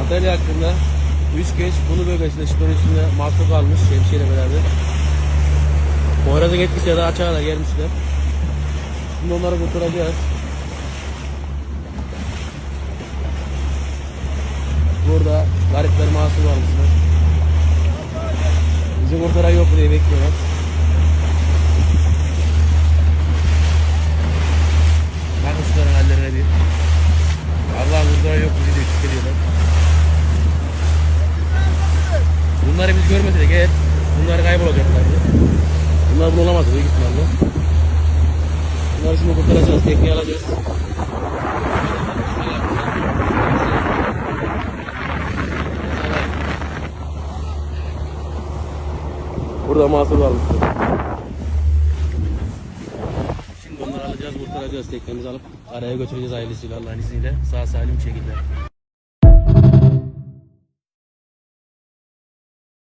Antalya hakkında 3 genç bunu bölgesinde şüphenin üstünde mahsur kalmış şemsiyeyle beraber. Poyraz'ın etkisiyle daha açığa gelmişler. Şimdi onları kurtaracağız. Burada garipler mahsur kalmışlar. Bizi kurtaran yok diye bekliyorlar. Bakın şunların hallerine bir. Allah'ın kurtaran yok bizi diye şükrediyorlar. Bunları biz görmeseydik gel. Bunlar kaybolacaklardı. Bunlar bulamaz büyük ihtimalle. Bunları şimdi kurtaracağız. Tekneye alacağız. Burada mahsur varmış. Şimdi onları alacağız, kurtaracağız. Teknemizi alıp araya götüreceğiz ailesiyle Allah'ın izniyle. Sağ salim bir.